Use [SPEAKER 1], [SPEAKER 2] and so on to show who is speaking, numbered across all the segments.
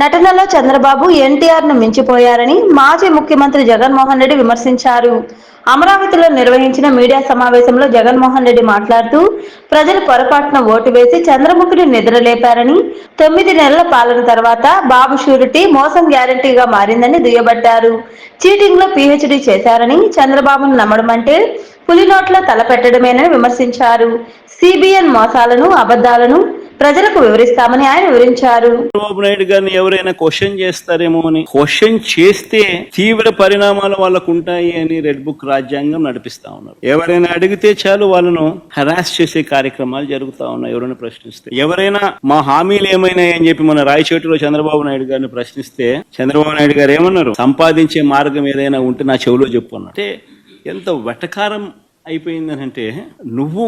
[SPEAKER 1] నటనలో చంద్రబాబు ఎన్టీఆర్ను మించిపోయారని మాజీ ముఖ్యమంత్రి జగన్మోహన్ రెడ్డి విమర్శించారు. అమరావతిలో నిర్వహించిన మీడియా సమావేశంలో జగన్మోహన్ రెడ్డి మాట్లాడుతూ ప్రజలు పొరపాటున ఓటు వేసి చంద్రముఖిని నిద్రలేపారని తొమ్మిది నెలల పాలన తర్వాత బాబు షూరిటీ మోసం గ్యారంటీగా మారిందని దుయ్యబట్టారు. చీటింగ్లో పీహెచ్డీ చేశారని చంద్రబాబును నమ్మడం అంటే పులినోట్లో తలపెట్టడమేనని విమర్శించారు. సిబిఎన్ మోసాలను అబద్ధాలను ప్రజలకు వివరిస్తామని ఆయన వివరించారు.
[SPEAKER 2] చంద్రబాబు నాయుడు గారిని ఎవరైనా క్వశ్చన్ చేస్తారేమో అని క్వశ్చన్ చేస్తే తీవ్ర పరిణామాలు వాళ్ళకు ఉంటాయి అని రెడ్ బుక్ రాజ్యాంగం నడిపిస్తా ఉన్నారు ఎవరైనా అడిగితే చాలు వాళ్ళను హరాస్ చేసే కార్యక్రమాలు జరుగుతా ఉన్నాయి ఎవరైనా ప్రశ్నిస్తే. ఎవరైనా మా హామీలు ఏమైనాయి అని చెప్పి మన రాయచోటిలో చంద్రబాబు నాయుడు గారిని ప్రశ్నిస్తే చంద్రబాబు నాయుడు గారు ఏమన్నారు? సంపాదించే మార్గం ఏదైనా ఉంటే నా చెవిలో చెప్పు అన్నారు అంటే ఎంత వెటకారం అయిపోయిందని అంటే నువ్వు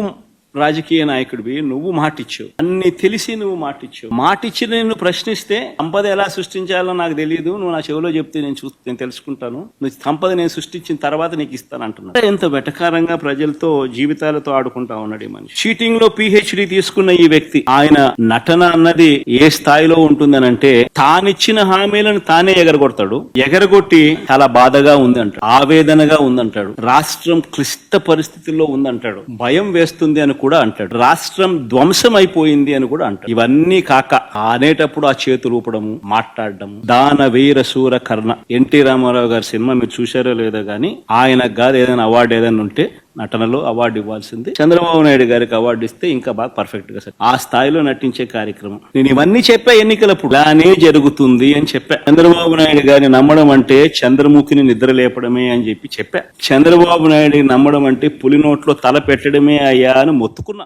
[SPEAKER 2] రాజకీయ నాయకుడివి నువ్వు మాటిచ్చావు. అన్ని తెలిసి నువ్వు మాటిచ్చావు. మాటిచ్చి నేను ప్రశ్నిస్తే సంపద ఎలా సృష్టించాలో నాకు తెలియదు నువ్వు నా చెవిలో చెప్తే నేను చూ నేను తెలుసుకుంటాను. నువ్వు సంపద నేను సృష్టించిన తర్వాత నీకు ఇస్తాను అంటున్నా ఎంత వెటకారంగా ప్రజలతో జీవితాలతో ఆడుకుంటా ఉన్నాడు ఈ మనిషి. చీటింగ్లో పిహెచ్డి తీసుకున్న ఈ వ్యక్తి ఆయన నటన అన్నది ఏ స్థాయిలో ఉంటుందనంటే తానిచ్చిన హామీలను తానే ఎగరగొడతాడు. ఎగరగొట్టి చాలా బాధగా ఉంది అంటాడు ఆవేదనగా ఉందంటాడు. రాష్ట్రం క్లిష్ట పరిస్థితుల్లో ఉందంటాడు. భయం వేస్తుంది అని కూడా అంటాడు. రాష్ట్రం ధ్వంసం అయిపోయింది అని కూడా అంటాడు. ఇవన్నీ కాక ఆనేటప్పుడు ఆ చేతులు ఊపడము మాట్లాడడం దాన వీర సూర కర్ణ. ఎన్టీ రామారావు గారి సినిమా మీరు చూశారో లేదో కానీ ఆయనకు కాదు ఏదైనా అవార్డు ఏదైనా ఉంటే నటనలో అవార్డు ఇవ్వాల్సింది. చంద్రబాబు నాయుడు గారికి అవార్డు ఇస్తే ఇంకా బాగా పర్ఫెక్ట్గా ఆ స్థాయిలో నటించే కార్యక్రమం. నేను ఇవన్నీ చెప్పా ఎన్నికలప్పుడు ఇలానే జరుగుతుంది అని చెప్పా. చంద్రబాబు నాయుడు గారిని నమ్మడం అంటే చంద్రముఖిని నిద్ర లేపడమే అని చెప్పి చెప్పా. చంద్రబాబు నాయుడిని నమ్మడం అంటే పులి నోట్లో తల పెట్టడమే అయ్యా అని మొత్తుకున్నా.